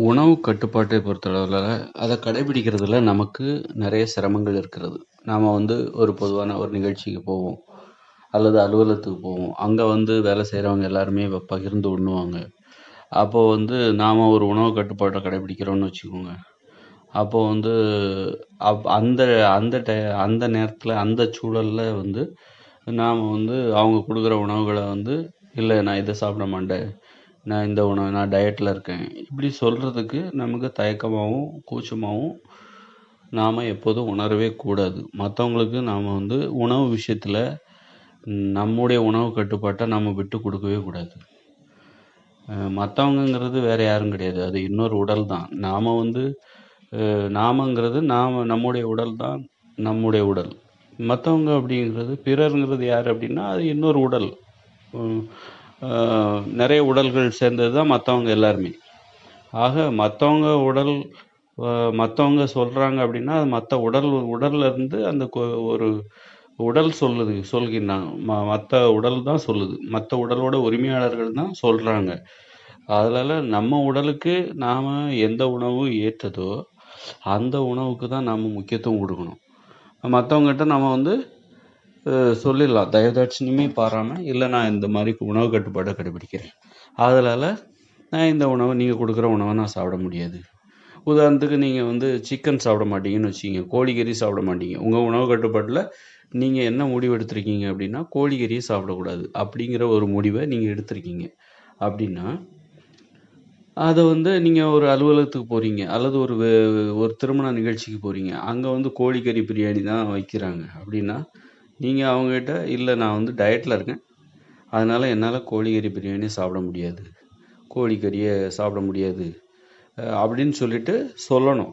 உணவு கட்டுப்பாட்டை பொறுத்தளவில் அதை கடைபிடிக்கிறதுல நமக்கு நிறைய சிரமங்கள் இருக்கிறது. நாம் வந்து ஒரு பொதுவான ஒரு நிகழ்ச்சிக்கு போவோம். அல்லது அலுவலகத்துக்கு போவோம். அங்கே வந்து வேலை செய்கிறவங்க எல்லாருமே வ பகிர்ந்து உண்ணுவாங்க. அப்போது வந்து நாம் ஒரு உணவு கட்டுப்பாட்டை கடைபிடிக்கிறோன்னு வச்சுக்கோங்க. அப்போது வந்து அப் அந்த அந்த டை அந்த நேரத்தில் அந்த சூழலில் வந்து நாம் வந்து அவங்க கொடுக்குற உணவுகளை வந்து, இல்லை நான் இதை சாப்பிட மாட்டேன். நான் இந்த உணவு நான் டயட்டில் இருக்கேன்." இப்படி சொல்கிறதுக்கு நமக்கு தயக்கமாகவும் கூச்சமாகவும் நாம் எப்போதும் உணரவே கூடாது. மற்றவங்களுக்கு நாம் வந்து உணவு விஷயத்தில் நம்முடைய உணவு கட்டுப்பாட்டை நம்ம விட்டு கொடுக்கவே கூடாது. மற்றவங்கங்கிறது வேறு யாரும் கிடையாது. அது இன்னொரு உடல் தான். நாம் வந்து நாமங்கிறது நாம் நம்முடைய உடல் தான் நம்முடைய உடல். மற்றவங்க அப்படிங்கிறது பிறருங்கிறது யார் அப்படின்னா, அது இன்னொரு உடல். நிறைய உடல்கள் சேர்ந்தது தான் மற்றவங்க எல்லாருமே. ஆக மற்றவங்க உடல் மற்றவங்க சொல்கிறாங்க அப்படின்னா, அது மற்ற உடல் உடல்ல இருந்து அந்த கொ ஒரு உடல் சொல்லுது சொல்கின்றாங்க. ம மற்ற உடல் தான் சொல்லுது. மற்ற உடலோட உரிமையாளர்கள் தான் சொல்கிறாங்க அதனால் நம்ம உடலுக்கு நாம் எந்த உணவு ஏற்றதோ, அந்த உணவுக்கு தான் நம்ம முக்கியத்துவம் கொடுக்கணும் மற்றவங்ககிட்ட நம்ம வந்து சொல்லிடலாம். தயவுதாட்சணியமே பாராமல் இல்லை நான் இந்த மாதிரி உணவு கட்டுப்பாடை கடைபிடிக்கிறேன். அதனால் நான் இந்த உணவை நீங்கள் கொடுக்குற உணவை நான் சாப்பிட முடியாது." உதாரணத்துக்கு நீங்கள் வந்து சிக்கன் சாப்பிட மாட்டீங்கன்னு வச்சுக்கங்க. கோழிக்கறி சாப்பிட மாட்டீங்க. உங்கள் உணவு கட்டுப்பாட்டில் நீங்கள் என்ன முடிவு எடுத்திருக்கீங்க அப்படின்னா, கோழிக்கறியை சாப்பிடக்கூடாது. அப்படிங்கிற ஒரு முடிவை நீங்கள் எடுத்திருக்கீங்க. அப்படின்னா, அதை வந்து நீங்கள் ஒரு அலுவலகத்துக்கு போகிறீங்க அல்லது ஒரு ஒரு திருமண நிகழ்ச்சிக்கு போகிறீங்க அங்கே வந்து கோழிக்கறி பிரியாணி தான் வைக்கிறாங்க. அப்படின்னா, நீங்கள் அவங்ககிட்ட, இல்லை நான் வந்து டயட்டில் இருக்கேன். அதனால் என்னால் கோழிக்கறி பிரியாணி சாப்பிட முடியாது. கோழிக்கறியை சாப்பிட முடியாது." அப்படின்னு சொல்லிட்டு சொல்லணும்.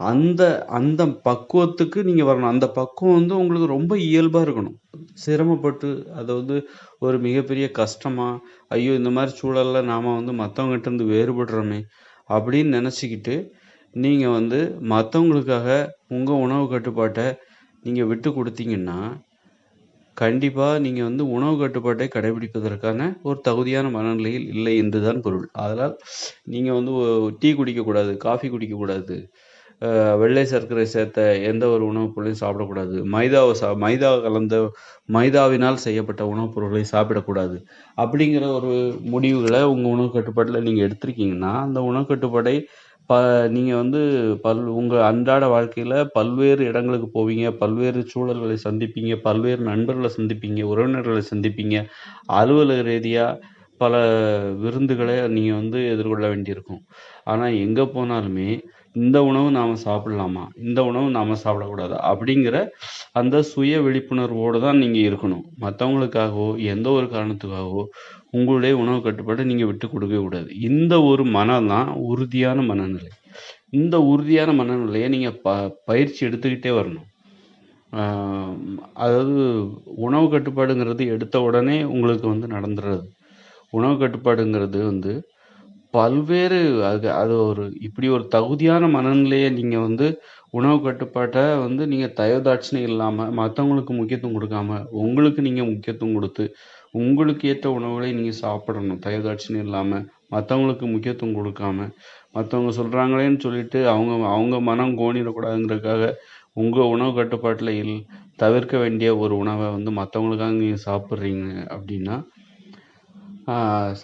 அந்த அந்த பக்குவத்துக்கு நீங்கள் வரணும். அந்த பக்குவம் வந்து உங்களுக்கு ரொம்ப இயல்பாக இருக்கணும். சிரமப்பட்டு அதை வந்து ஒரு மிகப்பெரிய கஷ்டமாக "ஐயோ! இந்த மாதிரி சூழலில் நாம் வந்து மத்தவங்ககிட்ட இருந்து வேறுபடுறோமே." அப்படின்னு நினச்சிக்கிட்டு நீங்கள் வந்து மற்றவங்களுக்காக உங்கள் உணவு கட்டுப்பாட்டை நீங்கள் விட்டு கொடுத்தீங்கன்னா கண்டிப்பாக நீங்கள் வந்து உணவு கட்டுப்பாட்டை கடைபிடிப்பதற்கான ஒரு தகுதியான மனநிலையில் இல்லை என்று தான் பொருள். அதனால் நீங்கள் வந்து டீ குடிக்கக்கூடாது, காஃபி குடிக்கக்கூடாது. வெள்ளை சர்க்கரை சேர்த்த எந்த ஒரு உணவுப் பொருளையும் சாப்பிடக்கூடாது. மைதாவை சா மைதா கலந்த மைதாவினால் செய்யப்பட்ட உணவுப் பொருளை சாப்பிடக்கூடாது. அப்படிங்கிற ஒரு முடிவுகளை உங்கள் உணவு கட்டுப்பாட்டில் நீங்கள் எடுத்திருக்கீங்கன்னா, அந்த உணவு கட்டுப்பாடை ப நீங்கள் வந்து பல் உங்கள் அன்றாட வாழ்க்கையில் பல்வேறு இடங்களுக்கு போவீங்க. பல்வேறு சூழல்களை சந்திப்பீங்க. பல்வேறு நண்பர்களை சந்திப்பீங்க. உறவினர்களை சந்திப்பீங்க. அலுவலக ரீதியாக பல விருந்துகளை நீங்கள் வந்து எதிர்கொள்ள வேண்டியிருக்கும். ஆனால் எங்கே போனாலுமே, "இந்த உணவு நாம் சாப்பிடலாமா? இந்த உணவு நாம் சாப்பிடக்கூடாதா?" அப்படிங்கிற அந்த சுய விழிப்புணர்வோடு தான் நீங்கள் இருக்கணும். மற்றவங்களுக்காகவோ எந்த ஒரு காரணத்துக்காகவோ உங்களுடைய உணவு கட்டுப்பாட்டை நீங்கள் விட்டு கொடுக்கவே கூடாது. இந்த ஒரு மனம் தான் உறுதியான மனநிலை. இந்த உறுதியான மனநிலையை நீங்கள் ப பயிற்சி எடுத்துக்கிட்டே வரணும். அதாவது உணவு கட்டுப்பாடுங்கிறது எடுத்த உடனே உங்களுக்கு வந்து நடந்துடுறது உணவு கட்டுப்பாடுங்கிறது வந்து பல்வேறு அது அது ஒரு இப்படி ஒரு தகுதியான மனநிலையை நீங்க வந்து உணவு கட்டுப்பாட்ட வந்து நீங்க தயோதாட்சணை இல்லாம, மத்தவங்களுக்கு முக்கியத்துவம் குடுக்காம, உங்களுக்கு நீங்க முக்கியத்துவம் குடுத்து, உங்களுக்கு ஏற்ற உணவுகளை நீங்க சாப்பிடணும். தயோதாட்சணை இல்லாம, மத்தவங்களுக்கு முக்கியத்துவம் குடுக்காம, மத்தவங்க சொல்றாங்களேன்னு சொல்லிட்டு அவங்க அவங்க மனம் கோணிறக்கூடாதுங்கிறதுக்காக, உங்க உணவு கட்டுப்பாட்டுல இல் தவிர்க்க வேண்டிய ஒரு உணவ வந்து மத்தவங்களுக்காக நீங்க சாப்பிடுறீங்க அப்படின்னா,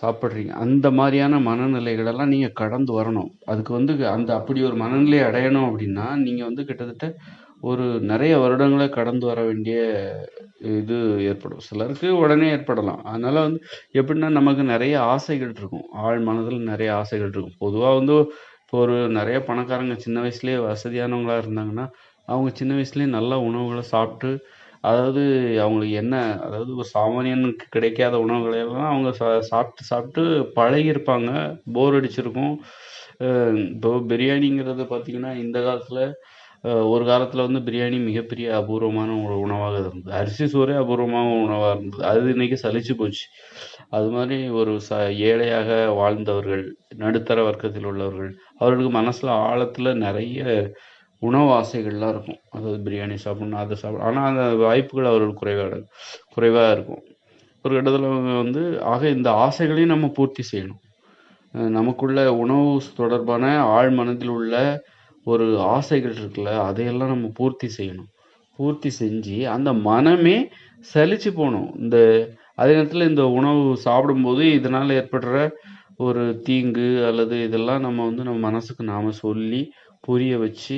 சாப்பிட்றீங்க அந்த மாதிரியான மனநிலைகளெல்லாம் நீங்கள் கடந்து வரணும். அதுக்கு வந்து அந்த அப்படி ஒரு மனநிலையை அடையணும் அப்படின்னா, நீங்கள் வந்து கிட்டத்தட்ட ஒரு நிறைய வருடங்களை கடந்து வர வேண்டிய இது ஏற்படும். சிலருக்கு உடனே ஏற்படலாம். அதனால் வந்து எப்படின்னா, நமக்கு நிறைய ஆசைகள் இருக்கும். ஆழ் மனதில் நிறைய ஆசைகள் இருக்கும். பொதுவாக வந்து இப்போ ஒரு நிறைய பணக்காரங்க சின்ன வயசுலேயே வசதியானவங்களாக இருந்தாங்கன்னா, அவங்க சின்ன வயசுலேயே நல்ல உணவுகளை சாப்பிட்டு அதாவது அவங்களுக்கு என்ன அதாவது ஒரு சாமானியனுக்கு கிடைக்காத உணவுகளையெல்லாம் அவங்க சா சாப்பிட்டு சாப்பிட்டு பழகியிருப்பாங்க. போர் அடிச்சிருக்கும். இப்போ பிரியாணிங்கிறது பார்த்தீங்கன்னா, இந்த காலத்தில் ஒரு காலத்தில் வந்து பிரியாணி மிகப்பெரிய அபூர்வமான ஒரு உணவாக இருந்தது. அரிசி சோறே அபூர்வமான உணவாக இருந்தது. அது இன்னைக்கு சலிச்சு போச்சு. அது மாதிரி ஒரு ச ஏழையாக வாழ்ந்தவர்கள், நடுத்தர வர்க்கத்தில் உள்ளவர்கள், அவர்களுக்கு மனசில் ஆழத்தில் நிறைய உணவு ஆசைகள்லாம் இருக்கும். அதாவது பிரியாணி சாப்பிடணும், அதை சாப்பிடணும். ஆனால் அந்த வாய்ப்புகள் அவர்களுக்கு குறைவாக குறைவாக இருக்கும். ஒரு கட்டத்துல அவங்க வந்து ஆக இந்த ஆசைகளையும் நம்ம பூர்த்தி செய்யணும். நமக்குள்ள உணவு தொடர்பான ஆழ் மனதில் உள்ள ஒரு ஆசைகள் இருக்குல்ல அதையெல்லாம் நம்ம பூர்த்தி செய்யணும் பூர்த்தி செஞ்சு அந்த மனமே சலிச்சு போகணும் இந்த அதே நேரத்தில் இந்த உணவு சாப்பிடும்போது இதனால் ஏற்படுற ஒரு தீங்கு அல்லது இதெல்லாம் நம்ம வந்து நம்ம மனசுக்கு நாம் சொல்லி புரிய வச்சு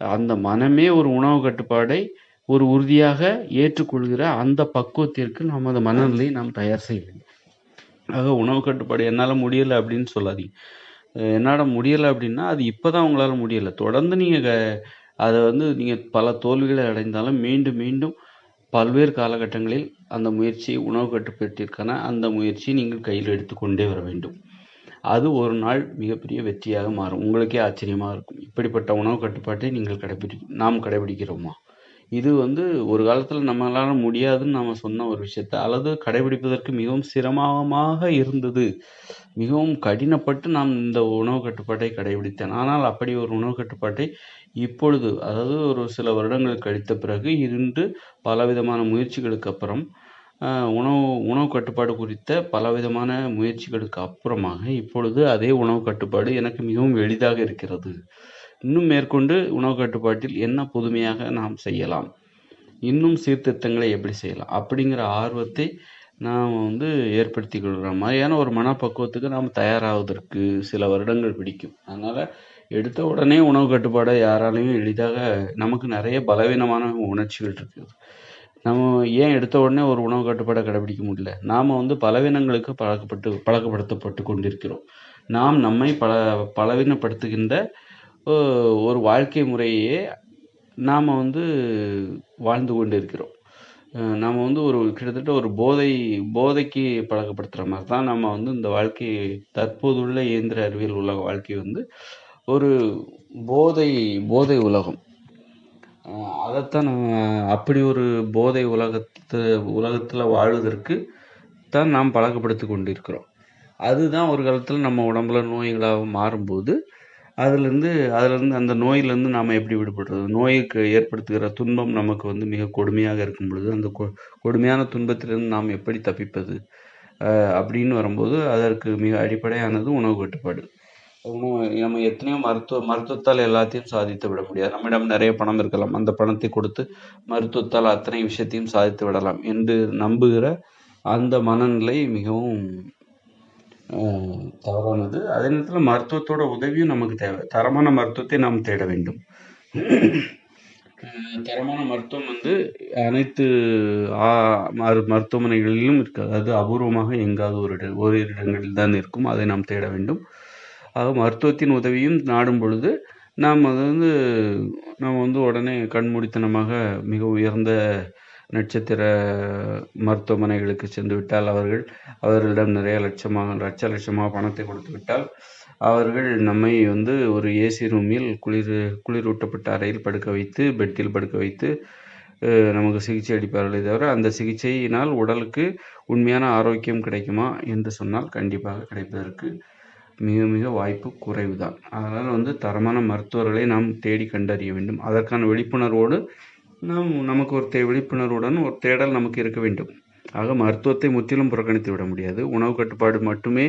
அந்த மனமே ஒரு உணவு கட்டுப்பாடை ஒரு உறுதியாக ஏற்றுக்கொள்கிற அந்த பக்குவத்திற்கு நமது மனநிலையை நாம் தயார் செய்ய வேண்டும். ஆக உணவு கட்டுப்பாடு என்னால் முடியலை அப்படின்னு சொல்லாதீங்க. என்னால் முடியலை அப்படின்னா அது இப்போ தான் உங்களால் முடியலை. தொடர்ந்து நீங்கள் அதை வந்து நீங்கள் பல தோல்விகளை அடைந்தாலும் மீண்டும் மீண்டும் பல்வேறு காலகட்டங்களில் அந்த முயற்சி உணவு கட்டுப்பாட்டிற்கான அந்த முயற்சியை நீங்கள் கையில் எடுத்துக்கொண்டே வர வேண்டும். அது ஒரு நாள் மிகப்பெரிய வெற்றியாக மாறும். உங்களுக்கே ஆச்சரியமாக இருக்கும். இப்படிப்பட்ட உணவு கட்டுப்பாட்டை நீங்கள் கடைபிடி நாம் கடைபிடிக்கிறோமா? இது வந்து ஒரு காலத்தில் நம்மளால முடியாதுன்னு நாம சொன்ன ஒரு விஷயத்த அல்லது கடைபிடிப்பதற்கு மிகவும் சிரமமாக இருந்தது. மிகவும் கடினப்பட்டு நாம் இந்த உணவு கட்டுப்பாட்டை கடைபிடித்தேன். ஆனால் அப்படி ஒரு உணவு கட்டுப்பாட்டை இப்பொழுது அதாவது ஒரு சில வருடங்கள் கழித்த பிறகு இருந்து பலவிதமான முயற்சிகளுக்கு அப்புறம் உணவு உணவு கட்டுப்பாடு குறித்த பலவிதமான முயற்சிகளுக்கு அப்புறமாக இப்பொழுது அதே உணவு கட்டுப்பாடு எனக்கு மிகவும் எளிதாக இருக்கிறது. இன்னும் மேற்கொண்டு உணவு கட்டுப்பாட்டில் என்ன புதுமையாக நாம் செய்யலாம்? இன்னும் சீர்திருத்தங்களை எப்படி செய்யலாம்? அப்படிங்கிற ஆர்வத்தை நாம் வந்து ஏற்படுத்தி கொள்கிற மாதிரியான ஒரு மனப்பக்குவத்துக்கு நாம் தயாராவதற்கு சில வருடங்கள் பிடிக்கும். அதனால் எடுத்த உடனே உணவு கட்டுப்பாடை யாராலையும் எளிதாக நமக்கு நிறைய பலவீனமான உணர்ச்சிகள் இருக்குது. நம்ம ஏன் எடுத்த உடனே ஒரு உணவு கட்டுப்பாடை கடைபிடிக்க முடியல? நாம் வந்து பலவீனங்களுக்கு பழக்கப்பட்டு பழக்கப்படுத்தப்பட்டு கொண்டிருக்கிறோம். நாம் நம்மை பல பலவீனப்படுத்துகின்ற ஒரு வாழ்க்கை முறையே நாம் வந்து வாழ்ந்து கொண்டிருக்கிறோம். நாம் வந்து ஒரு கிட்டத்தட்ட ஒரு போதை போதைக்கு பழக்கப்படுத்துகிற மாதிரி தான் நம்ம வந்து இந்த வாழ்க்கையை தற்போதுள்ள இயந்திர அறிவியல் உலக வாழ்க்கை வந்து ஒரு போதை போதை உலகம். அதைத்தான் நம்ம அப்படி ஒரு போதை உலகத்து உலகத்தில் வாழ்வதற்கு தான் நாம் பழக்கப்படுத்தி கொண்டிருக்கிறோம். அதுதான் ஒரு காலத்தில் நம்ம உடம்புல நோய்களாக மாறும்போது அதுலேருந்து அதுலேருந்து அந்த நோயிலேருந்து நாம் எப்படி விடுபடுறது? நோய்க்கு ஏற்படுத்துகிற துன்பம் நமக்கு வந்து மிக கொடுமையாக இருக்கும் பொழுது அந்த கொ கொடுமையான துன்பத்திலிருந்து நாம் எப்படி தப்பிப்பது? அப்படின்னு வரும்போது அதற்கு மிக அடிப்படையானது உணவு கட்டுப்பாடு. இன்னும் நம்ம எத்தனையோ மருத்துவ மருத்துவத்தால் எல்லாத்தையும் சாதித்து விட முடியாது. நம்மிடம் நிறைய பணம் இருக்கலாம். அந்த பணத்தை கொடுத்து மருத்துவத்தால் அத்தனை விஷயத்தையும் சாதித்து விடலாம் என்று நம்புகிற அந்த மனநிலை மிகவும் தவறானது. அதே நேரத்தில் மருத்துவத்தோட உதவியும் நமக்கு தேவை. தரமான மருத்துவத்தை நாம் தேட வேண்டும். தரமான மருத்துவம் வந்து அனைத்து ஆ- மரு- மருத்துவமனைகளிலும் இருக்காது. அது அபூர்வமாக எங்காவது ஒரு இட ஒரு இடங்களில் தான் இருக்கும். அதை நாம் தேட வேண்டும். ஆக மருத்துவத்தின் உதவியும் நாடும் பொழுது நாம் அது வந்து நம்ம வந்து உடனே கண்மூடித்தனமாக மிக உயர்ந்த நட்சத்திர மருத்துவமனைகளுக்கு சென்று விட்டால் அவர்கள் அவர்களிடம் நிறைய லட்சமாக லட்ச லட்சமாக பணத்தை கொடுத்து விட்டால் அவர்கள் நம்மை வந்து ஒரு ஏசி ரூமில் குளிர் குளிரூட்டப்பட்ட அறையில் படுக்க வைத்து பெட்டில் படுக்க வைத்து நமக்கு சிகிச்சை அளிப்பார்களே தவிர அந்த சிகிச்சையினால் உடலுக்கு உண்மையான ஆரோக்கியம் கிடைக்குமா என்று சொன்னால் கண்டிப்பாக கிடைப்பதற்கு மிக மிக வாய்ப்பு குறைவுதான். அதனால் வந்து தரமான மருத்துவர்களை நாம் தேடி கண்டறிய வேண்டும். அதற்கான விழிப்புணர்வோடு நாம் நமக்கு ஒரு தே விழிப்புணர்வுடன் ஒரு தேடல் நமக்கு இருக்க வேண்டும். ஆக மருத்துவத்தை முற்றிலும் புறக்கணித்து விட முடியாது. உணவு கட்டுப்பாடு மட்டுமே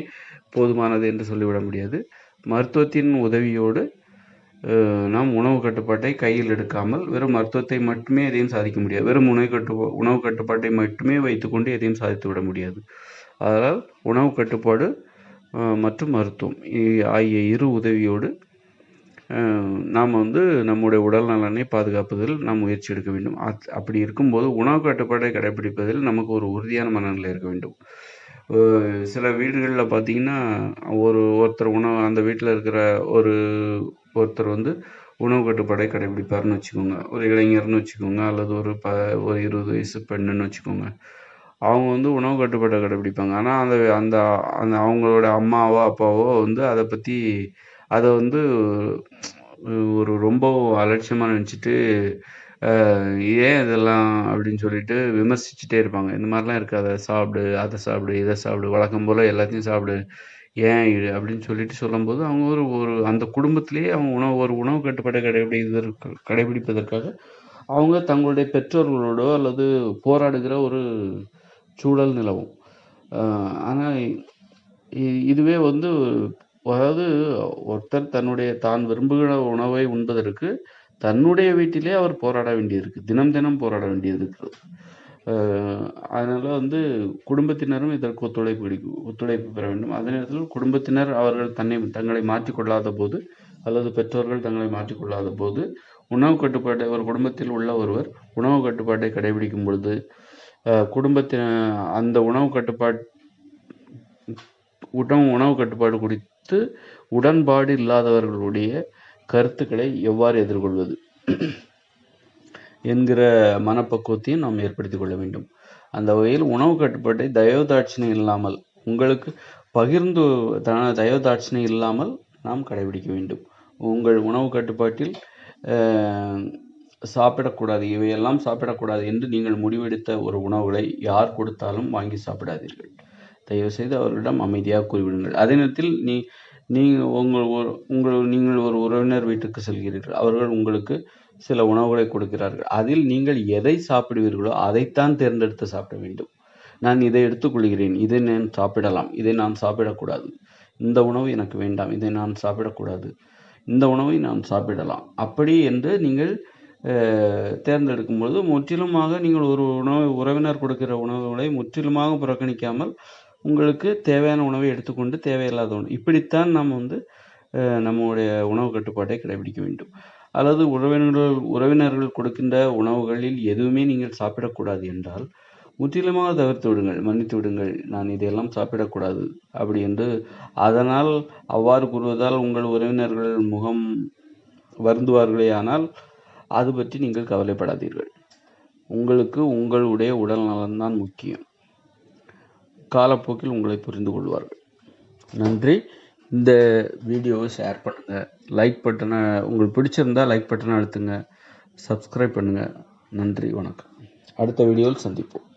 போதுமானது என்று சொல்லிவிட முடியாது. மருத்துவத்தின் உதவியோடு நாம் உணவு கட்டுப்பாட்டை கையில் எடுக்காமல் வெறும் மருத்துவத்தை மட்டுமே எதையும் சாதிக்க முடியாது. வெறும் உணவு கட்டு உணவு கட்டுப்பாட்டை மட்டுமே வைத்துக்கொண்டு எதையும் சாதித்து விட முடியாது. அதனால் உணவு கட்டுப்பாடு மற்றும் மருத்துவம். இ- ஆகிய இரு உதவியோடு நாம் வந்து நம்முடைய உடல் நலனை பாதுகாப்பதில் நாம் முயற்சி எடுக்க வேண்டும். அத்- அப்படி இருக்கும்போது உணவு கட்டுப்பாட்டை கடைபிடிப்பதில் நமக்கு ஒரு உறுதியான மனநிலை இருக்க வேண்டும். சில வீடுகளில் பார்த்தீங்கன்னா ஒரு ஒருத்தர் உணவு அந்த வீட்டில் இருக்கிற ஒரு ஒருத்தர் வந்து உணவு கட்டுப்பாடை கடைபிடிப்பார்னு வச்சுக்கோங்க. ஒரு இளைஞர்னு வச்சுக்கோங்க அல்லது ஒரு ப ஒரு இருபது வயசு பெண்ணுன்னு வச்சுக்கோங்க. அவங்க வந்து உணவு கட்டுப்பாட்டை கடைபிடிப்பாங்க ஆனால் அந்த அந்த அந்த அவங்களோட அம்மாவோ அப்பாவோ வந்து அதை பற்றி அதை வந்து ஒரு ரொம்ப அலட்சியமாக நினச்சிட்டு ஏன் இதெல்லாம்? அப்படின்னு சொல்லிட்டு விமர்சிச்சுட்டே இருப்பாங்க. இந்த மாதிரிலாம் இருக்காத. சாப்பிடு. அதை சாப்பிடு. இதை சாப்பிடு. வழக்கம் போல் எல்லாத்தையும் சாப்பிடு. ஏன் இது அப்படின்னு சொல்லிட்டு சொல்லும்போது அவங்க ஒரு ஒரு அந்த குடும்பத்திலேயே அவங்க உணவு ஒரு உணவு கட்டுப்பாட்டை கடைபிடிப்பதற்கு கடைபிடிப்பதற்காக அவங்க தங்களுடைய பெற்றோர்களோடோ அல்லது போராடுகிற ஒரு சூழல் நிலவும். ஆனால் இதுவே வந்து அதாவது ஒருத்தர் தன்னுடைய தான் விரும்புகிற உணவை உண்பதற்கு தன்னுடைய வீட்டிலே அவர் போராட வேண்டியிருக்கு. தினம் தினம் போராட வேண்டியது இருக்கிறது அதனால் வந்து குடும்பத்தினரும் இதற்கு ஒத்துழைப்பு கிடைக்கும் ஒத்துழைப்பு பெற வேண்டும். அதே நேரத்தில் குடும்பத்தினர் அவர்கள் தன்னை தங்களை மாற்றிக்கொள்ளாத போது அல்லது பெற்றோர்கள் தங்களை மாற்றிக்கொள்ளாத போது உணவு கட்டுப்பாட்டை ஒரு குடும்பத்தில் உள்ள ஒருவர் உணவு கட்டுப்பாட்டை கடைபிடிக்கும் பொழுது குடும்பத்தின அந்த உணவு கட்டுப்பாட் உணவு உணவு கட்டுப்பாடு குறித்து உடன்பாடு இல்லாதவர்களுடைய கருத்துக்களை எவ்வாறு எதிர்கொள்வது? என்கிற மனப்பக்குவத்தையும் நாம் ஏற்படுத்திக் கொள்ள வேண்டும். அந்த வகையில் உணவு கட்டுப்பாட்டை தயவுதாட்சிணை இல்லாமல் உங்களுக்கு பகிர்ந்து த- இல்லாமல் நாம் கடைபிடிக்க வேண்டும். உங்கள் உணவு கட்டுப்பாட்டில் சாப்பிடக்கூடாது இவையெல்லாம் சாப்பிடக்கூடாது என்று நீங்கள் முடிவெடுத்த ஒரு உணவுகளை யார் கொடுத்தாலும் வாங்கி சாப்பிடாதீர்கள். தயவு செய்து அவர்களிடம் அமைதியாக கூறிவிடுங்கள். அதே நேரத்தில் நீ நீங்கள் உங்கள் ஒரு உங்கள் நீங்கள் ஒரு உறவினர் வீட்டுக்கு செல்கிறீர்கள். அவர்கள் உங்களுக்கு சில உணவுகளை கொடுக்கிறார்கள். அதில் நீங்கள் எதை சாப்பிடுவீர்களோ அதைத்தான் தேர்ந்தெடுத்து சாப்பிட வேண்டும். நான் இதை எடுத்துக்கொள்கிறேன். இதை நான் சாப்பிடலாம். இதை நான் சாப்பிடக்கூடாது. இந்த உணவு எனக்கு வேண்டாம். இதை நான் சாப்பிடக்கூடாது. இந்த உணவை நான் சாப்பிடலாம். அப்படி என்று நீங்கள் தேர்ந்தெடுக்கும் பொழுது முற்றிலுமாக நீங்கள் ஒரு உணவு உறவினர் கொடுக்கிற உணவுகளை முற்றிலுமாக புறக்கணிக்காமல் உங்களுக்கு தேவையான உணவை எடுத்துக்கொண்டு தேவையில்லாத உணவு. இப்படித்தான் நாம் வந்து நம்முடைய உணவு கட்டுப்பாட்டை கடைபிடிக்க வேண்டும். அல்லது உறவினர்கள் உறவினர்கள் கொடுக்கின்ற உணவுகளில் எதுவுமே நீங்கள் சாப்பிடக்கூடாது என்றால் முற்றிலுமாக தவிர்த்து விடுங்கள் மன்னித்து விடுங்கள் நான் இதையெல்லாம் சாப்பிடக்கூடாது அப்படி என்று. அதனால் அவ்வாறு கூறுவதால் உங்கள் உறவினர்கள் முகம் வருந்துவார்களே ஆனால் அது பற்றி நீங்கள் கவலைப்படாதீர்கள். உங்களுக்கு உங்களுடைய உடல் நலன்தான் முக்கியம். காலப்போக்கில் உங்களை புரிந்து கொள்வார்கள். நன்றி. இந்த வீடியோவை ஷேர் பண்ணுங்கள் லைக் பட்டனை உங்களுக்கு பிடிச்சிருந்தா லைக் பட்டனை அழுத்துங்க. சப்ஸ்கிரைப் பண்ணுங்கள் நன்றி. வணக்கம். அடுத்த வீடியோவில் சந்திப்போம்.